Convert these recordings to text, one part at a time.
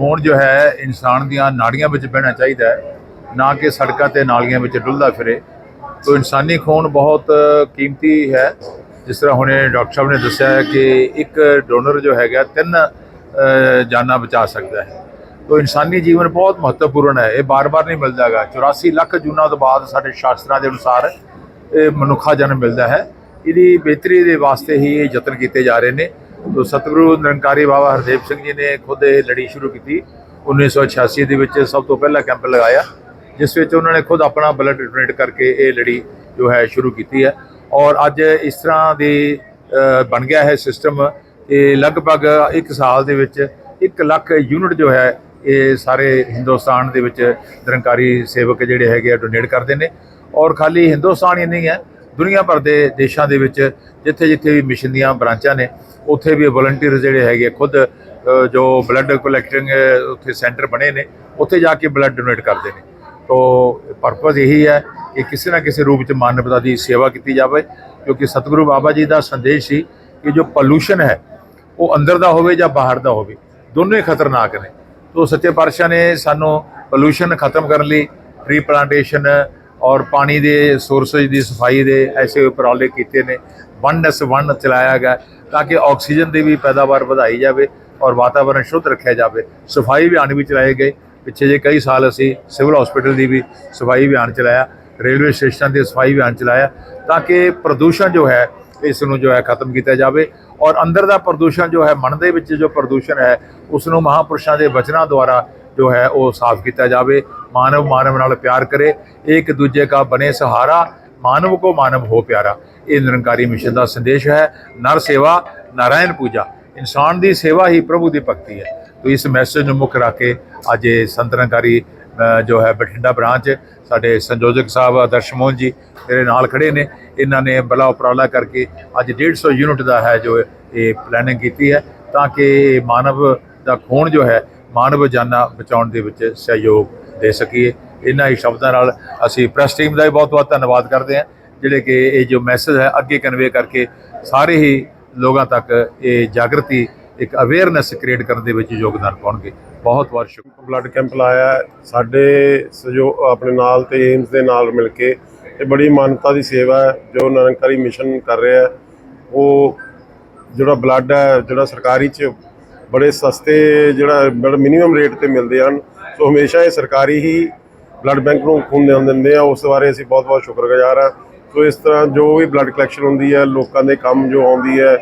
ਖੂਨ ਜੋ ਹੈ, ਇਨਸਾਨ ਦੀਆਂ ਨਾੜੀਆਂ ਵਿੱਚ ਬਹਿਣਾ ਚਾਹੀਦਾ ਹੈ, ਨਾ ਕਿ ਸੜਕਾਂ ਤੇ ਨਾਲੀਆਂ ਵਿੱਚ ਡੁੱਲਦਾ ਫਿਰੇ। ਤੋ ਇਨਸਾਨੀ ਖੂਨ ਬਹੁਤ ਕੀਮਤੀ ਹੈ। ਜਿਸ ਤਰ੍ਹਾਂ ਹੁਣੇ ਡਾਕਟਰ ਸਾਹਿਬ ਨੇ ਦੱਸਿਆ ਹੈ ਕਿ ਇੱਕ ਡੋਨਰ ਜੋ ਹੈਗਾ, ਤਿੰਨ ਜਾਨਾਂ ਬਚਾ ਸਕਦਾ ਹੈ। ਤੋ ਇਨਸਾਨੀ ਜੀਵਨ ਬਹੁਤ ਮਹੱਤਵਪੂਰਨ ਹੈ। ਇਹ ਬਾਰ-ਬਾਰ ਨਹੀਂ ਮਿਲਦਾਗਾ। 84 ਲੱਖ ਜੂਨਾਂ ਤੋਂ ਬਾਅਦ ਸਾਡੇ ਸ਼ਾਸਤਰਾਂ ਦੇ ਅਨੁਸਾਰ ਇਹ ਮਨੁੱਖਾ ਜਨਮ ਮਿਲਦਾ ਹੈ। ਇਹਦੀ ਬਿਹਤਰੀ ਦੇ ਵਾਸਤੇ ਹੀ ਇਹ ਯਤਨ ਕੀਤੇ ਜਾ ਰਹੇ ਨੇ। ਤੋ ਸਤਿਗੁਰੂ ਨਿਰੰਕਾਰੀ ਬਾਬਾ ਹਰਦੇਵ ਸਿੰਘ ਜੀ ਨੇ ਖੁਦ ਇਹ ਲੜੀ ਸ਼ੁਰੂ ਕੀਤੀ। 1986 ਦੇ ਵਿੱਚ ਸਭ ਤੋਂ ਪਹਿਲਾ ਕੈਂਪ ਲਗਾਇਆ, ਜਿਸ ਵਿੱਚ ਉਹਨਾਂ ਨੇ ਖੁਦ ਆਪਣਾ ਬਲੱਡ ਡੋਨੇਟ ਕਰਕੇ ਇਹ ਲੜੀ ਜੋ ਹੈ ਸ਼ੁਰੂ ਕੀਤੀ ਹੈ। ਔਰ ਅੱਜ ਇਸ ਤਰ੍ਹਾਂ ਦੀ ਬਣ ਗਿਆ ਹੈ ਸਿਸਟਮ ਇਹ ਲਗਭਗ 1 ਸਾਲ ਦੇ ਵਿੱਚ 1 ਲੱਖ ਯੂਨਿਟ ਜੋ ਹੈ ਇਹ ਸਾਰੇ ਹਿੰਦੁਸਤਾਨ ਦੇ ਵਿੱਚ ਨਿਰੰਕਾਰੀ ਸੇਵਕ ਜਿਹੜੇ ਹੈਗੇ ਆ ਡੋਨੇਟ ਕਰਦੇ ਨੇ। ਔਰ ਖਾਲੀ ਹਿੰਦੁਸਤਾਨ ਹੀ ਨਹੀਂ ਹੈ, ਦੁਨੀਆ ਭਰ ਦੇ ਦੇਸ਼ਾਂ ਦੇ ਵਿੱਚ ਜਿੱਥੇ ਜਿੱਥੇ ਵੀ ਮਿਸ਼ਨ ਦੀਆਂ ਬ੍ਰਾਂਚਾਂ ਨੇ ਉੱਥੇ ਵੀ ਵਲੰਟੀਅਰ ਜਿਹੜੇ ਹੈਗੇ ਖੁਦ ਜੋ ਬਲੱਡ ਕਲੈਕਟਿੰਗ ਉੱਥੇ ਸੈਂਟਰ ਬਣੇ ਨੇ, ਉੱਥੇ ਜਾ ਕੇ ਬਲੱਡ ਡੋਨੇਟ ਕਰਦੇ ਨੇ। ਤੋ ਪਰਪਸ ਇਹੀ ਹੈ ਕਿ ਕਿਸੇ ਨਾ ਕਿਸੇ ਰੂਪ ਚ ਮਾਨਵਤਾ ਦੀ ਸੇਵਾ ਕੀਤੀ ਜਾਵੇ, ਕਿਉਂਕਿ ਸਤਿਗੁਰੂ ਬਾਬਾ ਜੀ ਦਾ ਸੰਦੇਸ਼ ਸੀ ਕਿ ਜੋ ਪੋਲੂਸ਼ਨ ਹੈ, ਉਹ ਅੰਦਰ ਦਾ ਹੋਵੇ ਜਾਂ ਬਾਹਰ ਦਾ ਹੋਵੇ, ਦੋਨੋਂ ਹੀ ਖਤਰਨਾਕ ਨੇ। ਤੋ ਸੱਚੇ ਪਾਤਸ਼ਾਹ ਨੇ ਸਾਨੂੰ ਪੋਲੂਸ਼ਨ ਖਤਮ ਕਰਨ ਲਈ ਟ੍ਰੀ ਪਲਾਂਟੇਸ਼ਨ ਔਰ ਪਾਣੀ ਦੇ ਸੋਰਸੇਜ ਦੀ ਸਫ਼ਾਈ ਦੇ ਐਸੇ ਉਪਰਾਲੇ ਕੀਤੇ ਨੇ। ਵਨ ਡਸ ਵਨ ਚਲਾਇਆ ਗਿਆ। ਤਾਂ ਕਿ ਆਕਸੀਜਨ ਦੀ ਵੀ ਪੈਦਾਵਾਰ ਵਧਾਈ ਜਾਵੇ ਔਰ ਵਾਤਾਵਰਣ ਸ਼ੁੱਧ ਰੱਖਿਆ ਜਾਵੇ। ਸਫ਼ਾਈ ਅਭਿਆਨ ਵੀ ਚਲਾਏ ਗਏ। ਪਿੱਛੇ ਜੇ ਕਈ ਸਾਲ ਅਸੀਂ ਸਿਵਲ ਹਸਪੀਟਲ ਦੀ ਵੀ ਸਫ਼ਾਈ ਅਭਿਆਨ ਚਲਾਇਆ, ਰੇਲਵੇ ਸਟੇਸ਼ਨਾਂ ਦੀ ਸਫ਼ਾਈ ਅਭਿਆਨ ਚਲਾਇਆ, ਤਾਂ ਕਿ ਪ੍ਰਦੂਸ਼ਣ ਜੋ ਹੈ, ਇਸ ਨੂੰ ਜੋ ਹੈ ਖਤਮ ਕੀਤਾ ਜਾਵੇ ਔਰ ਅੰਦਰ ਦਾ ਪ੍ਰਦੂਸ਼ਣ ਜੋ ਹੈ, ਮਨ ਦੇ ਵਿੱਚ ਜੋ ਪ੍ਰਦੂਸ਼ਣ ਹੈ, ਉਸ ਨੂੰ ਮਹਾਪੁਰਸ਼ਾਂ ਦੇ ਵਚਨਾਂ ਦੁਆਰਾ ਜੋ ਹੈ, ਉਹ ਸਾਫ਼ ਕੀਤਾ ਜਾਵੇ। ਮਾਨਵ ਮਾਨਵ ਨਾਲ ਪਿਆਰ ਕਰੇ। ਇੱਕ ਦੂਜੇ ਦਾ ਬਣੇ ਸਹਾਰਾ ਮਾਨਵ ਕੋ ਮਾਨਵ ਹੋ ਪਿਆਰਾ। ਇਹ ਨਿਰੰਕਾਰੀ ਮਿਸ਼ਨ ਦਾ ਸੰਦੇਸ਼ ਹੈ। ਨਰ ਸੇਵਾ, ਨਾਰਾਇਣ ਪੂਜਾ। ਇਨਸਾਨ ਦੀ ਸੇਵਾ ਹੀ ਪ੍ਰਭੂ ਦੀ ਭਗਤੀ ਹੈ। ਤੋ ਇਸ ਮੈਸੇਜ ਨੂੰ ਮੁੱਖ ਰੱਖ ਕੇ ਅੱਜ ਇਹ ਸੰਤ ਜੋ ਹੈ ਬਠਿੰਡਾ ਬ੍ਰਾਂਚ ਸਾਡੇ ਸੰਯੋਜਕ ਸਾਹਿਬ ਆਦਰਸ਼ ਮੋਹਨ ਜੀ ਮੇਰੇ ਨਾਲ ਖੜੇ ਨੇ। ਇਹਨਾਂ ਨੇ ਬਲਾ ਉਪਰਾਲਾ ਕਰਕੇ ਅੱਜ 150 ਯੂਨਿਟ ਦਾ ਹੈ ਜੋ ਇਹ ਪਲੈਨਿੰਗ ਕੀਤੀ ਹੈ ਤਾਂ ਕਿ ਮਾਨਵ ਦਾ ਖੂਨ ਜੋ ਹੈ, ਮਾਨਵ ਜਾਨਾਂ ਬਚਾਉਣ ਦੇ ਵਿੱਚ ਸਹਿਯੋਗ ਦੇ ਸਕੀਏ। ਇਹਨਾਂ ਹੀ ਸ਼ਬਦਾਂ ਨਾਲ ਅਸੀਂ ਪ੍ਰੈਸ ਟੀਮ ਦਾ ਵੀ ਬਹੁਤ ਬਹੁਤ ਧੰਨਵਾਦ ਕਰਦੇ ਹਾਂ, ਜਿਹੜੇ ਕਿ ਇਹ ਜੋ ਮੈਸੇਜ ਹੈ ਅੱਗੇ ਕਨਵੇ ਕਰਕੇ ਸਾਰੇ ਹੀ ਲੋਕਾਂ ਤੱਕ ਇਹ ਜਾਗਰਤੀ, ਇੱਕ ਅਵੇਅਰਨੈਸ ਕ੍ਰੀਏਟ ਕਰਨ ਦੇ ਵਿੱਚ ਯੋਗਦਾਨ ਪਾਉਣਗੇ। ਬਹੁਤ ਬਹੁਤ ਸ਼ੁਕਰ ਬਲੱਡ ਕੈਂਪ ਲਾਇਆ ਸਾਡੇ ਸਹਿਯੋ ਆਪਣੇ ਨਾਲ ਤੇ ਏਮਸ ਦੇ ਨਾਲ ਮਿਲ ਕੇ ਇਹ ਬੜੀ ਮਾਨਤਾ ਦੀ ਸੇਵਾ ਹੈ, ਜੋ ਨਿਰੰਕਾਰੀ ਮਿਸ਼ਨ ਕਰ ਰਿਹਾ ਹੈ। ਉਹ ਜਿਹੜਾ ਬਲੱਡ ਹੈ, ਜਿਹੜਾ ਸਰਕਾਰੀ ਚ ਬੜੇ ਸਸਤੇ ਜਿਹੜਾ ਮਿਨੀਮਮ ਰੇਟ ਤੇ ਮਿਲਦੇ ਹਨ। ਸੋ ਹਮੇਸ਼ਾ ਇਹ ਸਰਕਾਰੀ ਹੀ ਬਲੱਡ ਬੈਂਕ ਨੂੰ ਖੂਨ ਦੇਣ ਦਿੰਦੇ ਆ ਉਸ ਬਾਰੇ ਅਸੀਂ ਬਹੁਤ ਬਹੁਤ ਸ਼ੁਕਰਗੁਜ਼ਾਰ ਹਾਂ ਸੋ ਇਸ ਤਰ੍ਹਾਂ ਜੋ ਵੀ ਬਲੱਡ ਕਲੈਕਸ਼ਨ ਹੁੰਦੀ ਹੈ ਲੋਕਾਂ ਦੇ ਕੰਮ ਜੋ ਆਉਂਦੀ ਹੈ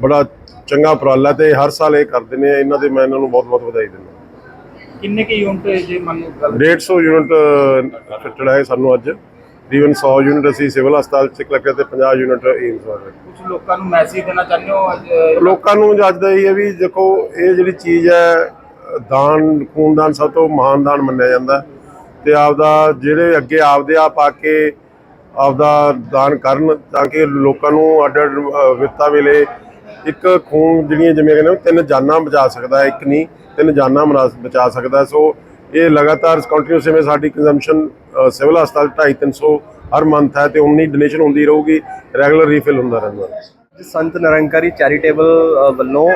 ਬੜਾ ਚੰਗਾ ਉਪਰਾਲਾ ਤੇ ਹਰ ਸਾਲ ਇਹ ਕਰਦੇ ਨੇ ਇਹਨਾਂ ਦੇ ਮੈਂ ਇਹਨਾਂ ਨੂੰ ਬਹੁਤ ਬਹੁਤ ਵਧਾਈ ਦਿੰਦਾ। ਕਿੰਨੇ ਕੇ ਯੂਨਿਟ ਜੇ ਮੰਨ ਲਓ ਗੱਲ 150 ਯੂਨਿਟ ਫਿੱਟਡ ਹੈ ਸਾਨੂੰ ਅੱਜ। ਤਕਰੀਬਨ 100 ਯੂਨਿਟ ਅਸੀਂ ਸਿਵਲ ਹਸਪਤਾਲ ਚ ਕਲੈਕਟ ਤੇ 50 ਯੂਨਿਟ ਏਮਸ ਵਾਲੇ। ਕੁਝ ਲੋਕਾਂ ਨੂੰ ਮੈਸੇਜ ਦੇਣਾ ਚਾਹੁੰਦੇ ਹੋ ਅੱਜ? ਲੋਕਾਂ ਨੂੰ ਅੱਜ ਦਾ ਇਹ ਹੈ ਵੀ ਦੇਖੋ ਇਹ ਜਿਹੜੀ ਚੀਜ਼ ਹੈ ਦਾਨ ਖੂਨਦਾਨ ਸਭ ਤੋਂ ਮਹਾਨ ਦਾਨ ਮੰਨਿਆ ਜਾਂਦਾ। ਤੇ ਆਪਦਾ ਜਿਹੜੇ ਅੱਗੇ ਆਪਦੇ ਆਪ ਆ ਕੇ ਆਪਦਾ ਦਾਨ ਕਰਨ ਤਾਂ ਕਿ ਲੋਕਾਂ ਨੂੰ ਅੱਡ ਅੱਡ ਅ, ਵਿਪਤਾ ਵੇਲੇ ਇੱਕ ਖੂਨ ਜਿਹੜੀਆਂ ਜਿਵੇਂ ਕਹਿੰਦੇ ਨੇ ਤਿੰਨ ਜਾਨਾਂ ਬਚਾ ਸਕਦਾ ਹੈ ਇੱਕ ਨਹੀਂ ਤਿੰਨ ਜਾਨਾਂ ਮਨਾ- ਬਚਾ ਸਕਦਾ ਸੋ ਇਹ ਲਗਾਤਾਰ ਕੰਟੀਨਿਊਸ ਜਿਵੇਂ ਸਾਡੀ ਕੰਜ਼ੰਪਸ਼ਨ ਸਿਵਲ ਹਸਪਤਾਲ 2.5 300 ਹਰ ਮੰਥ ਹੈ ਤੇ ਉਨੀ ਡੋਨੇਸ਼ਨ ਹੁੰਦੀ ਰਹੂਗੀ ਰੈਗੂਲਰ ਰੀਫਿਲ ਹੁੰਦਾ ਰਹਿੰਦਾ। ਸੰਤ ਨਿਰੰਕਾਰੀ ਚੈਰੀਟੇਬਲ ਵੱਲੋਂ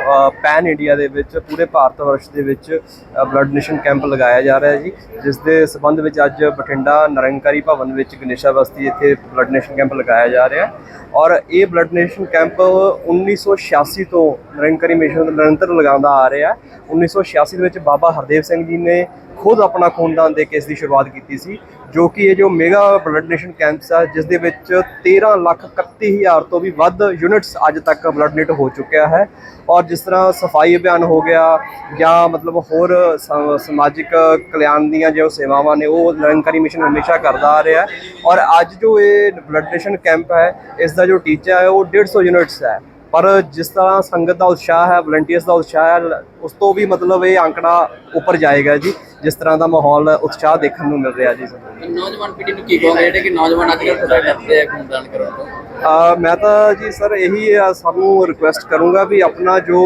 ਪੈਨ ਇੰਡੀਆ ਦੇ ਵਿੱਚ, ਪੂਰੇ ਭਾਰਤ ਵਰਸ਼ ਦੇ ਵਿੱਚ ਬਲੱਡ ਡੋਨੇਸ਼ਨ ਕੈਂਪ ਲਗਾਇਆ ਜਾ ਰਿਹਾ ਹੈ ਜੀ, ਜਿਸ ਦੇ ਸਬੰਧ ਵਿੱਚ ਅੱਜ ਬਠਿੰਡਾ ਨਿਰੰਕਾਰੀ ਭਵਨ ਵਿੱਚ ਗਣੇਸ਼ਾ ਬਸਤੀ ਇੱਥੇ ਬਲੱਡ ਡੋਨੇਸ਼ਨ ਕੈਂਪ ਲਗਾਇਆ ਜਾ ਰਿਹਾ ਹੈ। ਔਰ ਇਹ ਬਲੱਡ ਡੋਨੇਸ਼ਨ ਕੈਂਪ 1986 ਤੋਂ ਨਿਰੰਕਾਰੀ ਮਿਸ਼ਨ ਨਿਰੰਤਰ ਲਗਾਉਂਦਾ ਆ ਰਿਹਾ ਹੈ। 1986 ਦੇ ਵਿੱਚ ਬਾਬਾ ਹਰਦੇਵ ਸਿੰਘ ਜੀ ਨੇ ਖੁਦ ਆਪਣਾ ਖੂਨਦਾਨ ਦੇ ਕੇ ਇਸ ਦੀ ਸ਼ੁਰੂਆਤ ਕੀਤੀ ਸੀ। ਜੋ ਕਿ ਇਹ ਜੋ ਮੇਗਾ ਬਲੱਡ ਡੋਨੇਸ਼ਨ ਕੈਂਪਸ ਆ, ਜਿਸ ਦੇ ਵਿੱਚ 13 ਲੱਖ 31 ਹਜ਼ਾਰ ਤੋਂ ਵੀ ਵੱਧ ਯੂਨਿਟਸ ਅੱਜ ਤੱਕ ਬਲੱਡ ਡੋਨੇਟ ਹੋ ਚੁੱਕਿਆ ਹੈ। ਔਰ ਜਿਸ ਤਰ੍ਹਾਂ ਸਫ਼ਾਈ ਅਭਿਆਨ ਹੋ ਗਿਆ ਜਾਂ ਮਤਲਬ ਹੋਰ ਸ- ਸਮਾਜਿਕ ਕਲਿਆਣ ਦੀਆਂ ਜੋ ਸੇਵਾਵਾਂ ਨੇ, ਉਹ ਨਿਰੰਕਾਰੀ ਮਿਸ਼ਨ ਹਮੇਸ਼ਾ ਕਰਦਾ ਆ ਰਿਹਾ ਔਰ ਅੱਜ ਜੋ ਇਹ ਬਲੱਡ ਡੋਨੇਸ਼ਨ ਕੈਂਪ ਹੈ, ਇਸ ਦਾ ਜੋ ਟੀਚਾ ਹੈ, ਉਹ 150 ਯੂਨਿਟਸ ਹੈ। ਪਰ ਜਿਸ ਤਰ੍ਹਾਂ ਸੰਗਤ ਦਾ ਉਤਸ਼ਾਹ ਹੈ ਵਲੰਟੀਅਰਸ ਦਾ ਉਤਸ਼ਾਹ ਹੈ, ਉਸ ਤੋਂ ਵੀ ਮਤਲਬ ਇਹ ਅੰਕੜਾ ਉੱਪਰ ਜਾਏਗਾ ਜੀ। ਜਿਸ ਤਰ੍ਹਾਂ ਦਾ ਮਾਹੌਲ ਉਤਸ਼ਾਹ ਦੇਖਣ ਨੂੰ ਮਿਲ ਰਿਹਾ ਜੀ। ਨੌਜਵਾਨ ਪੀੜ੍ਹੀ ਨੂੰ ਕੀ ਕਹੋਗੇ ਜਿਹੜੇ ਕਿ ਨੌਜਵਾਨ ਅੱਜ ਕੱਲ੍ਹ ਥੋੜਾ ਡਰਦੇ ਆ ਖੂਨਦਾਨ ਕਰਨ ਤੋਂ? ਮੈਂ ਤਾਂ ਜੀ ਸਰ ਇਹੀ ਸਾਨੂੰ ਰਿਕੁਐਸਟ ਕਰੂੰਗਾ ਵੀ ਆਪਣਾ ਜੋ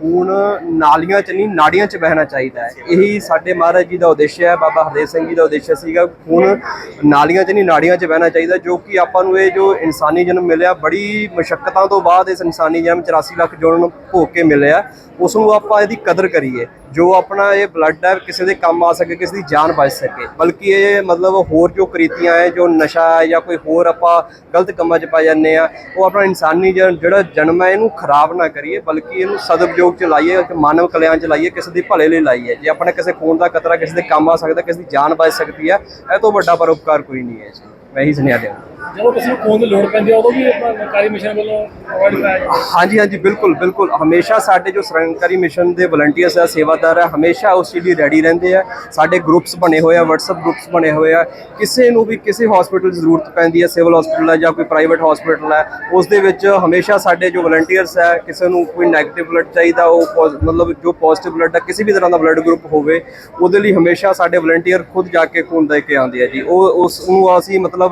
ਖੂਨ ਨਾਲੀਆਂ ਚ ਨਹੀਂ ਨਾੜੀਆਂ ਚ ਵਹਿਣਾ ਚਾਹੀਦਾ ਹੈ। ਇਹੀ ਸਾਡੇ ਮਹਾਰਾਜ ਜੀ ਦਾ ਉਦੇਸ਼ ਹੈ ਬਾਬਾ ਹਰਦੇਵ ਸਿੰਘ ਜੀ ਦਾ ਉਦੇਸ਼ ਸੀਗਾ ਖੂਨ ਨਾਲੀਆਂ ਚ ਨਹੀਂ ਨਾੜੀਆਂ ਚ ਵਹਿਣਾ ਚਾਹੀਦਾ ਜੋ ਕਿ ਆਪਾਂ ਨੂੰ ਇਹ ਜੋ ਇਨਸਾਨੀ ਜਨਮ ਮਿਲਿਆ ਬੜੀ ਮੁਸ਼ਕਲਾਂ ਤੋਂ ਬਾਅਦ ਇਸ ਇਨਸਾਨੀ ਜਨਮ 84 ਲੱਖ ਜੋੜਨ ਭੋਗ ਕੇ ਮਿਲਿਆ ਉਸ ਨੂੰ ਆਪਾਂ ਇਹਦੀ ਕਦਰ ਕਰੀਏ। ਜੋ ਆਪਣਾ ਇਹ ਬਲੱਡ ਹੈ ਕਿਸੇ ਦੇ ਕੰਮ ਆ ਸਕੇ, ਕਿਸੇ ਦੀ ਜਾਨ ਬਚ ਸਕੇ। ਬਲਕਿ ਇਹ ਮਤਲਬ ਹੋਰ ਜੋ ਕ੍ਰਿਤੀਆਂ ਹੈ, ਜੋ ਨਸ਼ਾ ਹੈ ਜਾਂ ਕੋਈ ਹੋਰ ਆਪਾਂ ਗਲਤ ਕੰਮਾਂ 'ਚ ਪਾ ਜਾਂਦੇ ਆ ਉਹ ਆਪਣਾ ਇਨਸਾਨੀ ਜਿਹੜਾ ਜਨਮ ਹੈ, ਇਹਨੂੰ ਖਰਾਬ ਨਾ ਕਰੀਏ, ਬਲਕਿ ਇਹਨੂੰ ਸਦਉਪਯੋਗ 'ਚ ਲਾਈਏ, ਇੱਕ ਮਾਨਵ ਕਲਿਆਣ 'ਚ ਲਾਈਏ, ਕਿਸੇ ਦੀ ਭਲੇ ਲਈ ਲਾਈਏ। ਜੇ ਆਪਣਾ ਕਿਸੇ ਖੂਨ ਦਾ ਕਤਰਾ ਕਿਸੇ ਦੇ ਕੰਮ ਆ ਸਕਦਾ, ਕਿਸੇ ਦੀ ਜਾਨ ਬਚ ਸਕਦੀ ਹੈ, ਇਹ ਤੋਂ ਵੱਡਾ ਪਰਉਪਕਾਰ ਕੋਈ ਨਹੀਂ ਹੈ ਜੀ ਮੈਂ ਇਹੀ ਸੁਨੇਹਾ ਦਿਆਂ ਜਦੋਂ ਕਿਸੇ ਨੂੰ ਖੂਨ ਦੀ ਲੋੜ ਪੈਂਦੀ ਹੈ ਉਦੋਂ ਵੀ ਸਰਕਾਰੀ ਮਿਸ਼ਨ ਵੱਲੋਂ ਪ੍ਰੋਵਾਈਡ ਕਰਾਇਆ ਜਾਂਦਾ। ਹਾਂਜੀ ਹਾਂਜੀ ਬਿਲਕੁਲ ਬਿਲਕੁਲ। ਹਮੇਸ਼ਾ ਸਾਡੇ ਜੋ ਸਰੰਕਾਰੀ ਮਿਸ਼ਨ ਦੇ ਵਲੰਟੀਅਰਸ ਹੈ ਸੇਵਾਦਾਰ ਹੈ ਹਮੇਸ਼ਾ ਉਸ ਚੀਜ਼ ਲਈ ਰੈਡੀ ਰਹਿੰਦੇ ਆ। ਸਾਡੇ ਗਰੁੱਪਸ ਬਣੇ ਹੋਏ ਆ WhatsApp ਗਰੁੱਪਸ ਬਣੇ ਹੋਏ ਆ। ਕਿਸੇ ਨੂੰ ਵੀ ਕਿਸੇ ਹਸਪੀਟਲ ਦੀ ਜ਼ਰੂਰਤ ਪੈਂਦੀ ਹੈ ਸਿਵਲ ਹਸਪੀਟਲ ਹੈ ਜਾਂ ਕੋਈ ਪ੍ਰਾਈਵੇਟ ਹਸਪੀਟਲ ਹੈ ਉਸ ਦੇ ਵਿੱਚ ਹਮੇਸ਼ਾ ਸਾਡੇ ਜੋ ਵਲੰਟੀਅਰਸ ਹੈ ਕਿਸੇ ਨੂੰ ਕੋਈ 네ਗੇਟਿਵ ਬਲੱਡ ਚਾਹੀਦਾ ਉਹ ਮਤਲਬ ਜੋ ਪੋਜ਼ਿਟਿਵ ਬਲੱਡ ਹੈ ਕਿਸੇ ਵੀ ਤਰ੍ਹਾਂ ਦਾ ਬਲੱਡ ਗਰੁੱਪ ਹੋਵੇ ਉਹਦੇ ਲਈ ਹਮੇਸ਼ਾ ਸਾਡੇ ਵਲੰਟੀਅਰ ਖੁਦ ਜਾ ਕੇ ਖੂਨ ਦੇ ਕੇ ਆਉਂਦੇ ਆ ਜੀ। ਉਹ ਉਸ ਨੂੰ ਅਸੀਂ ਮਤਲਬ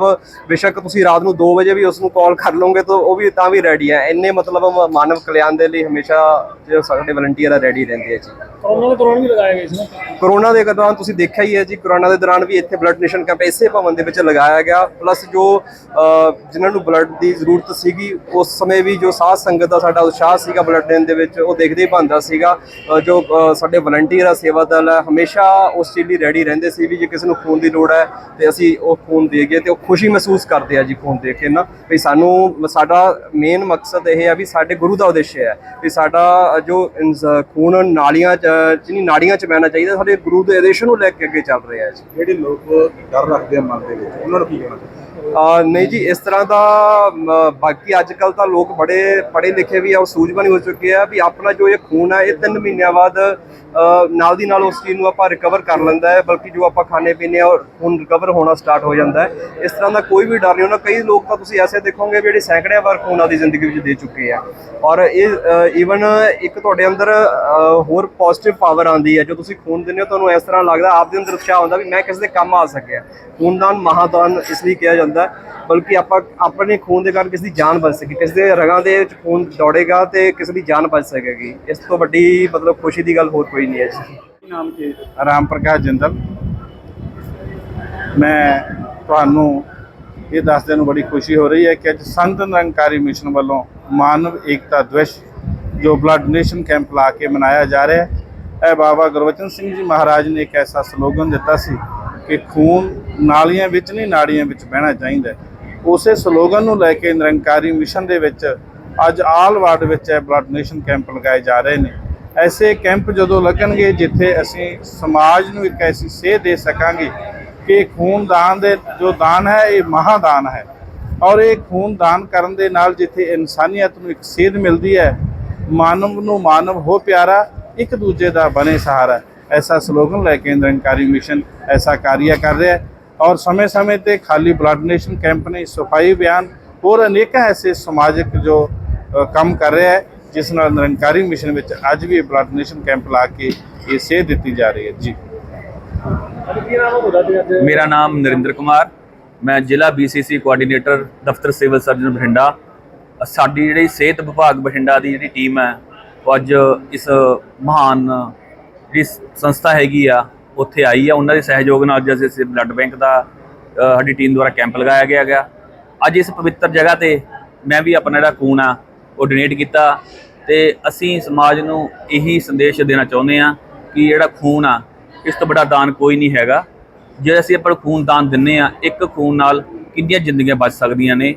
ਬੇਸ਼ੱਕ ਤੁਸੀਂ ਰਾਤ ਨੂੰ 2 ਵਜੇ ਵੀ ਉਸ ਨੂੰ ਕਾਲ ਕਰ ਲਓਗੇ ਤਾਂ ਉਹ ਵੀ ਤਾਂ ਵੀ ਰੈਡੀ ਹੈ। ਇੰਨੇ ਮਤਲਬ ਮਾਨਵ ਕਲਿਆਣ ਦੇ ਲਈ ਹਮੇਸ਼ਾ ਜੋ ਸਾਡੇ ਵਲੰਟੀਅਰ ਆ ਰੈਡੀ ਰਹਿੰਦੇ ਆ ਜੀ। ਕਰੋਨਾ ਦੇ ਦੌਰਾਨ ਵੀ ਲਗਾਏ ਗਏ ਸੀ ਨਾ? ਕਰੋਨਾ ਦੇ ਦੌਰਾਨ ਤੁਸੀਂ ਦੇਖਿਆ ਹੀ ਹੈ ਜੀ ਕਰੋਨਾ ਦੇ ਦੌਰਾਨ ਵੀ ਇੱਥੇ ਬਲੱਡ ਡੋਨੇਸ਼ਨ ਕੈਂਪ ਇਸੇ ਭਵਨ ਦੇ ਵਿੱਚ ਲਗਾਇਆ ਗਿਆ। ਪਲੱਸ ਜੋ ਜਿਨ੍ਹਾਂ ਨੂੰ ਬਲੱਡ ਦੀ ਜ਼ਰੂਰਤ ਸੀਗੀ ਉਸ ਸਮੇਂ ਵੀ ਜੋ ਸਾਧ ਸੰਗਤ ਦਾ ਸਾਡਾ ਉਤਸ਼ਾਹ ਸੀਗਾ ਬਲੱਡ ਦੇਣ ਦੇ ਵਿੱਚ ਉਹ ਦੇਖਦੇ ਹੀ ਬਣਦਾ ਸੀਗਾ। ਜੋ ਸਾਡੇ ਵਲੰਟੀਅਰ ਆ ਸੇਵਾ ਦਲ ਹਮੇਸ਼ਾ ਉਸ ਚੀਜ਼ ਲਈ ਰੈਡੀ ਰਹਿੰਦੇ ਸੀ ਵੀ ਜੇ ਕਿਸੇ ਨੂੰ ਖੂਨ ਦੀ ਲੋੜ ਹੈ ਤੇ ਅਸੀਂ ਉਹ ਖੂਨ ਦੇਈਏ ਤੇ ਉਹ ਖੁਸ਼ੀ ਮਹਿਸੂਸ ਕਰਦੇ ਆ ਜੀ ਖੂਨ ਦੇਖ ਕੇ ਨਾ, ਵੀ ਸਾਨੂੰ, ਸਾਡਾ ਮੇਨ ਮਕਸਦ ਇਹ ਹੈ ਵੀ ਸਾਡੇ ਗੁਰੂ ਦਾ ਉਦੇਸ਼ ਹੈ ਵੀ ਸਾਡਾ ਜੋ ਖੂਨ ਨਾਲੀਆਂ ਚ ਚ ਨਾੜੀਆਂ ਚ ਬਹਿਣਾ ਚਾਹੀਦਾ, ਸਾਡੇ ਗੁਰੂ ਦੇ ਆਦੇਸ਼ ਨੂੰ ਲੈ ਕੇ ਅੱਗੇ ਚੱਲ ਰਿਹਾ ਹੈ ਜੀ। ਜਿਹੜੇ ਲੋਕ ਡਰ ਰੱਖਦੇ ਆ ਮਨ ਦੇ ਵਿੱਚ, ਉਹਨਾਂ ਨੂੰ ਕੀ ਕਹਿਣਾ ਚਾਹੀਦਾ ਨਹੀਂ ਜੀ, ਇਸ ਤਰ੍ਹਾਂ ਦਾ ਬਾਕੀ ਅੱਜ ਕੱਲ ਤਾਂ ਲੋਕ ਬੜੇ ਪੜ੍ਹੇ ਲਿਖੇ ਵੀ ਆ, ਉਹ ਸੂਝਵਾਨ ਹੋ ਚੁੱਕੇ ਆ ਵੀ ਆਪਣਾ ਜੋ ਇਹ ਖੂਨ ਆ, ਇਹ 3 ਮਹੀਨਿਆਂ ਬਾਅਦ ਨਾਲ ਦੀ ਨਾਲ ਉਸ ਚੀਜ਼ ਨੂੰ ਆਪਾਂ ਰਿਕਵਰ ਕਰ ਲੈਂਦਾ ਹੈ, ਬਲਕਿ ਜੋ ਆਪਾਂ ਖਾਣੇ ਪੀਣੇ ਆ, ਉਹ ਖੂਨ ਰਿਕਵਰ ਹੋਣਾ ਸਟਾਰਟ ਹੋ ਜਾਂਦਾ ਹੈ। ਇਸ ਤਰ੍ਹਾਂ ਦਾ ਕੋਈ ਵੀ ਡਰ ਨਹੀਂ, ਉਹਨਾਂ ਕਈ ਲੋਕ ਤਾਂ ਤੁਸੀਂ ਐਸੇ ਦੇਖੋਗੇ ਜਿਹੜੇ ਸੈਂਕੜਿਆਂ ਵਾਰ ਖੂਨ ਆਪਦੀ ਜ਼ਿੰਦਗੀ ਵਿੱਚ ਦੇ ਚੁੱਕੇ ਆ। ਔਰ ਇਹ ਈਵਨ ਇੱਕ ਤੁਹਾਡੇ ਅੰਦਰ ਹੋਰ ਪੋਜ਼ਿਟਿਵ ਪਾਵਰ ਆਉਂਦੀ ਹੈ, ਜੋ ਤੁਸੀਂ ਖੂਨ ਦਿੰਦੇ ਹੋ, ਤੁਹਾਨੂੰ ਇਸ ਤਰ੍ਹਾਂ ਲੱਗਦਾ ਆਪ ਦੇ ਅੰਦਰ ਉਤਸ਼ਾਹ ਹੁੰਦਾ ਵੀ ਮੈਂ ਕਿਸੇ ਦੇ ਕੰਮ ਆ ਸਕਿਆ। ਖੂਨਦਾਨ ਮਹਾਦਾਨ ਇਸ ਲਈ ਕਿਹਾ ਜਾਂਦਾ ਹੈ। ਬਲਕਿ ਆਪਾਂ ਆਪਣੇ ਖੂਨ ਦੇ ਕਾਰਨ ਕਿਸੇ ਦੀ ਜਾਨ ਬਚ ਸਕੇ ਕਿਸੇ ਦੇ ਰਗਾਂ ਦੇ ਵਿੱਚ ਖੂਨ ਦੌੜੇਗਾ ਤੇ ਕਿਸੇ ਦੀ ਜਾਨ ਬਚ ਸਕੇਗੀ। ਇਸ ਤੋਂ ਵੱਡੀ ਮਤਲਬ ਖੁਸ਼ੀ ਦੀ ਗੱਲ ਹੋਰ ਕੋਈ ਨਹੀਂ ਹੈ ਜੀ। ਨਾਮ ਕੀ ਰਾਮ ਪ੍ਰਕਾਸ਼ ਜਿੰਦਲ। ਮੈਂ ਤੁਹਾਨੂੰ ਇਹ ਦੱਸਦੇ ਨੂੰ ਬੜੀ ਖੁਸ਼ੀ ਹੋ ਰਹੀ ਹੈ ਕਿ ਅੱਜ ਸੰਤ ਨਿਰੰਕਾਰੀ ਮਿਸ਼ਨ ਵੱਲੋਂ ਮਾਨਵ ਏਕਤਾ ਦਿਵਸ ਜੋ ਬਲੱਡ ਡੋਨੇਸ਼ਨ ਕੈਂਪ ਲਾ ਕੇ ਮਨਾਇਆ ਜਾ ਰਿਹਾ ਹੈ ਇਹ ਬਾਬਾ ਗੁਰਵਚਨ ਸਿੰਘ ਜੀ ਮਹਾਰਾਜ ਨੇ ਇੱਕ ਐਸਾ ਸਲੋਗਨ ਦਿੱਤਾ ਸੀ ਕਿ ਖੂਨ ਨਾਲੀਆਂ ਵਿੱਚ ਨਹੀਂ, ਨਾੜੀਆਂ ਵਿੱਚ ਬਹਿਣਾ ਚਾਹੀਦਾ ਉਸੇ ਸਲੋਗਨ ਨੂੰ ਲੈ ਕੇ ਨਿਰੰਕਾਰੀ ਮਿਸ਼ਨ ਦੇ ਵਿੱਚ ਅੱਜ ਆਲ ਵਾਰਡ ਵਿੱਚ ਇਹ ਬਲੱਡ ਡੋਨੇਸ਼ਨ ਕੈਂਪ ਲਗਾਏ ਜਾ ਰਹੇ ਨੇ। ਐਸੇ ਕੈਂਪ ਜਦੋਂ ਲੱਗਣਗੇ, ਜਿੱਥੇ ਅਸੀਂ ਸਮਾਜ ਨੂੰ ਇੱਕ ਐਸੀ ਸੇਧ ਦੇ ਸਕਾਂਗੇ ਕਿ ਖੂਨਦਾਨ ਦੇ ਜੋ ਦਾਨ ਹੈ, ਇਹ ਮਹਾਦਾਨ ਹੈ। ਔਰ ਇਹ ਖੂਨਦਾਨ ਕਰਨ ਦੇ ਨਾਲ ਜਿੱਥੇ ਇਨਸਾਨੀਅਤ ਨੂੰ ਇੱਕ ਸੇਧ ਮਿਲਦੀ ਹੈ, ਮਾਨਵ ਨੂੰ ਮਾਨਵ ਹੋ ਪਿਆਰਾ, ਇੱਕ ਦੂਜੇ ਦਾ ਬਣੇ ਸਹਾਰਾ। ਐਸਾ ਸਲੋਗਨ ਲੈ ਕੇ ਨਿਰੰਕਾਰੀ ਮਿਸ਼ਨ ਐਸਾ ਕਾਰਿਆ ਕਰ ਰਿਹਾ ਹੈ ਔਰ ਸਮੇਂ-ਸਮੇਂ ਤੇ ਖਾਲੀ ਬਲੱਡ ਡੋਨੇਸ਼ਨ ਕੈਂਪ ਨਹੀਂ ਸਫ਼ਾਈ ਅਭਿਆਨ ਹੋਰ ਅਨੇਕਾਂ ਐਸੇ ਸਮਾਜਿਕ ਜੋ ਕੰਮ ਕਰ ਰਿਹਾ ਹੈ ਜਿਸ ਨਾਲ ਨਿਰੰਕਾਰੀ ਮਿਸ਼ਨ ਵਿੱਚ ਅੱਜ ਵੀ ਬਲੱਡ ਡੋਨੇਸ਼ਨ ਕੈਂਪ ਲਾ ਕੇ ਇਹ ਸੇਧ ਦਿੱਤੀ ਜਾ ਰਹੀ ਹੈ ਜੀ ਮੇਰਾ ਨਾਮ ਨਰਿੰਦਰ ਕੁਮਾਰ ਮੈਂ ਜ਼ਿਲ੍ਹਾ BCC ਕੋਆਰਡੀਨੇਟਰ ਦਫ਼ਤਰ ਸਿਵਲ ਸਰਜਨ ਬਠਿੰਡਾ ਸਾਡੀ ਜਿਹੜੀ ਸਿਹਤ ਵਿਭਾਗ ਬਠਿੰਡਾ ਦੀ ਜਿਹੜੀ ਟੀਮ ਹੈ ਉਹ ਅੱਜ ਇਸ ਮਹਾਨ ਜਿਹੜੀ ਸੰਸਥਾ ਹੈਗੀ ਆ, ਉੱਥੇ ਆਈ ਆ। ਉਹਨਾਂ ਦੇ ਸਹਿਯੋਗ ਨਾਲ ਅੱਜ ਅਸੀਂ ਬਲੱਡ ਬੈਂਕ ਦਾ ਸਾਡੀ ਟੀਮ ਦੁਆਰਾ ਕੈਂਪ ਲਗਾਇਆ ਗਿਆ ਗਿਆ ਅੱਜ ਇਸ ਪਵਿੱਤਰ ਜਗ੍ਹਾ ਤੇ ਮੈਂ ਵੀ ਆਪਣਾ ਜਿਹੜਾ ਖੂਨ ਆ, ਉਹ ਡੋਨੇਟ ਕੀਤਾ ਤੇ ਅਸੀਂ ਸਮਾਜ ਨੂੰ ਇਹੀ ਸੰਦੇਸ਼ ਦੇਣਾ ਚਾਹੁੰਦੇ ਆ ਕਿ ਜਿਹੜਾ ਖੂਨ ਆ, ਇਸ ਤੋਂ ਵੱਡਾ ਦਾਨ ਕੋਈ ਨਹੀਂ ਹੈਗਾ। ਜੇ ਅਸੀਂ ਆਪਣਾ ਖੂਨ ਦਾਨ ਦਿੰਨੇ ਆ, ਇੱਕ ਖੂਨ ਨਾਲ ਕਿੰਨੀਆਂ ਜ਼ਿੰਦਗੀਆਂ ਬਚ ਸਕਦੀਆਂ ਨੇ।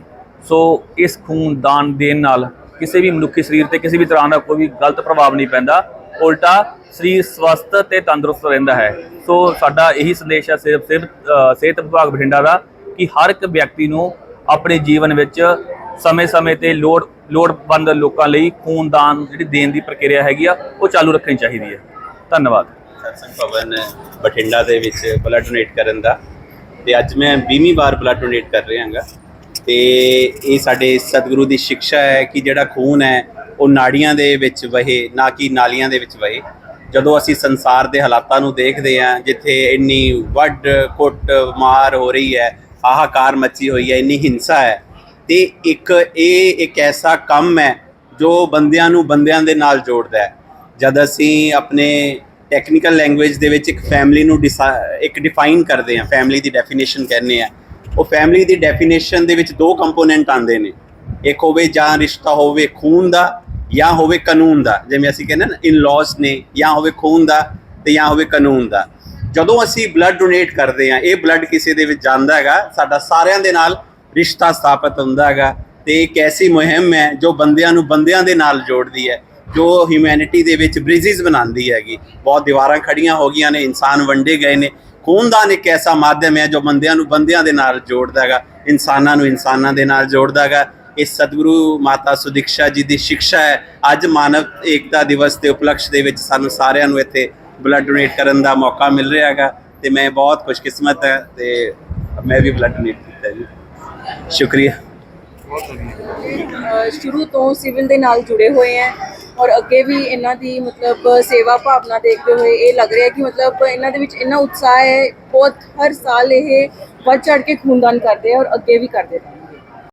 ਸੋ ਇਸ ਖੂਨ ਦਾਨ ਦੇਣ ਨਾਲ ਕਿਸੇ ਵੀ ਮਨੁੱਖੀ ਸਰੀਰ ਤੇ ਕਿਸੇ ਵੀ ਤਰ੍ਹਾਂ ਦਾ ਕੋਈ ਵੀ ਗਲਤ ਪ੍ਰਭਾਵ ਨਹੀਂ ਪੈਂਦਾ। ਉਲਟਾ ਸਰੀਰ ਸਵਸਥ ਤੇ ਤੰਦਰੁਸਤ ਰਹਿੰਦਾ ਹੈ। ਸੋ ਸਾਡਾ ਇਹੀ ਸੰਦੇਸ਼ ਹੈ ਸਿਰਫ ਸਿਰਫ ਸਿਹਤ ਵਿਭਾਗ ਬਠਿੰਡਾ ਦਾ ਕਿ ਹਰ ਇੱਕ ਵਿਅਕਤੀ ਨੂੰ ਆਪਣੇ ਜੀਵਨ ਵਿੱਚ ਸਮੇਂ-ਸਮੇਂ ਤੇ ਲੋੜ ਲੋੜਵੰਦ ਲੋਕਾਂ ਲਈ ਖੂਨਦਾਨ ਜਿਹੜੀ ਦੇਣ ਦੀ ਪ੍ਰਕਿਰਿਆ ਹੈਗੀ ਆ, ਉਹ ਚਾਲੂ ਰੱਖਣੀ ਚਾਹੀਦੀ ਹੈ। ਧੰਨਵਾਦ। ਸਤਸੰਗ ਭਵਨ, ਬਠਿੰਡਾ ਦੇ ਵਿੱਚ ਬਲੱਡ ਡੋਨੇਟ ਕਰਨ ਦਾ। ਤੇ ਅੱਜ ਮੈਂ 20ਵੀਂ ਵਾਰ ਬਲੱਡ ਡੋਨੇਟ ਕਰ ਰਿਹਾ ਹਾਂਗਾ। ਤੇ ਇਹ ਸਾਡੇ ਸਤਿਗੁਰੂ ਦੀ ਸਿੱਖਿਆ ਹੈ ਕਿ ਜਿਹੜਾ ਖੂਨ ਹੈ ਉਹ ਨਾੜੀਆਂ ਦੇ ਵਿੱਚ ਵਹੇ, ਨਾ ਕਿ ਨਾਲੀਆਂ ਦੇ ਵਿੱਚ ਵਹੇ। ਜਦੋਂ ਅਸੀਂ ਸੰਸਾਰ ਦੇ ਹਾਲਾਤਾਂ ਨੂੰ ਦੇਖਦੇ ਹਾਂ, ਜਿੱਥੇ ਇੰਨੀ ਵੱਡ ਕੁੱਟ ਮਾਰ ਹੋ ਰਹੀ ਹੈ, ਹਾਹਾਕਾਰ ਮੱਚੀ ਹੋਈ ਹੈ, ਇੰਨੀ ਹਿੰਸਾ ਹੈ, ਤੇ ਇੱਕ ਇਹ ਇੱਕ ਐਸਾ ਕੰਮ ਹੈ ਜੋ ਬੰਦਿਆਂ ਨੂੰ ਬੰਦਿਆਂ ਦੇ ਨਾਲ ਜੋੜਦਾ ਹੈ। ਜਦ ਅਸੀਂ ਆਪਣੇ ਟੈਕਨੀਕਲ ਲੈਂਗੁਏਜ ਦੇ ਵਿੱਚ ਇੱਕ ਫੈਮਿਲੀ ਨੂੰ ਡਿਸਾ- ਇੱਕ ਡਿਫਾਈਨ ਕਰਦੇ ਹਾਂ ਫੈਮਿਲੀ ਦੀ ਡੈਫੀਨੇਸ਼ਨ ਕਹਿੰਦੇ ਆ ਉਹ ਫੈਮਿਲੀ ਦੀ ਡੈਫੀਨੇਸ਼ਨ ਦੇ ਵਿੱਚ ਦੋ ਕੰਪੋਨੈਂਟ ਆਉਂਦੇ ਨੇ। ਇੱਕ ਹੋਵੇ ਜਾਂ ਰਿਸ਼ਤਾ ਹੋਵੇ, ਖੂਨ ਦਾ ਜਾਂ ਹੋਵੇ ਕਾਨੂੰਨ ਦਾ, ਜਿਵੇਂ ਅਸੀਂ ਕਹਿੰਦੇ ਨਾ ਇਨ-ਲॉज ਨੇ, ਜਾਂ ਹੋਵੇ ਖੂਨ ਦਾ ਤੇ ਜਾਂ ਹੋਵੇ ਕਾਨੂੰਨ ਦਾ। ਜਦੋਂ ਅਸੀਂ ਬਲੱਡ ਡੋਨੇਟ ਕਰਦੇ ਹਾਂ, ਇਹ ਬਲੱਡ ਕਿਸੇ ਦੇ ਵਿੱਚ ਜਾਂਦਾ ਹੈਗਾ, ਸਾਡਾ ਸਾਰਿਆਂ ਦੇ ਨਾਲ ਰਿਸ਼ਤਾ ਸਥਾਪਿਤ ਹੁੰਦਾ ਹੈਗਾ ਤੇ ਇੱਕ ਐਸੀ ਮੁਹਿੰਮ ਹੈ ਜੋ ਬੰਦਿਆਂ ਨੂੰ ਬੰਦਿਆਂ ਦੇ ਨਾਲ ਜੋੜਦੀ ਹੈ, ਜੋ ਹਿਊਮੈਨਿਟੀ ਦੇ ਵਿੱਚ ਬ੍ਰਿਜਿਸ ਬਣਾਉਂਦੀ ਹੈਗੀ। ਬਹੁਤ ਦੀਵਾਰਾਂ ਖੜੀਆਂ ਹੋ ਗਈਆਂ ਨੇ, ਇਨਸਾਨ ਵੰਡੇ ਗਏ ਨੇ। ਖੂਨਦਾਨ ਇੱਕ ਐਸਾ ਮਾਧਿਅਮ ਹੈ ਜੋ ਬੰਦਿਆਂ ਨੂੰ ਬੰਦਿਆਂ ਦੇ ਨਾਲ ਜੋੜਦਾ ਹੈਗਾ, ਇਨਸਾਨਾਂ ਨੂੰ ਇਨਸਾਨਾਂ ਦੇ ਨਾਲ ਜੋੜਦਾ ਹੈਗਾ। ਇਹ ਸਤਿਗੁਰੂ ਮਾਤਾ ਸੁਦੀਕਸ਼ਾ ਜੀ ਦੀ ਸਿੱਖਿਆ ਹੈ। ਅੱਜ ਮਾਨਵ ਏਕਤਾ ਦਿਵਸ ਦੇ ਉਪਲਕਸ਼ ਦੇ ਵਿੱਚ ਸਾਨੂੰ ਸਾਰਿਆਂ ਨੂੰ ਇੱਥੇ ਬਲੱਡ ਡੋਨੇਟ ਕਰਨ ਦਾ ਮੌਕਾ ਮਿਲ ਰਿਹਾ ਹੈਗਾ ਤੇ ਮੈਂ ਬਹੁਤ ਖੁਸ਼ਕਿਸਮਤ ਹੈ ਤੇ ਮੈਂ ਵੀ ਬਲੱਡ ਡੋਨੇਟ ਕੀਤਾ ਜੀ। ਸ਼ੁਕਰੀਆ। ਸ਼ੁਰੂ ਤੋਂ ਸਿਵਲ ਦੇ ਨਾਲ ਜੁੜੇ ਹੋਏ ਹੈ ਔਰ ਅੱਗੇ ਵੀ ਇਹਨਾਂ ਦੀ ਮਤਲਬ ਸੇਵਾ ਭਾਵਨਾ ਦੇਖਦੇ ਹੋਏ ਇਹ ਲੱਗ ਰਿਹਾ ਕਿ ਮਤਲਬ ਇਹਨਾਂ ਦੇ ਵਿੱਚ ਇੰਨਾ ਉਤਸ਼ਾਹ ਹੈ ਬਹੁਤ ਹਰ ਸਾਲ ਇਹ ਵੱਧ ਚੜ ਕੇ ਖੂਨਦਾਨ ਕਰਦੇ ਆ ਔਰ ਅੱਗੇ ਵੀ ਕਰਦੇ ਰਹਿਣਗੇ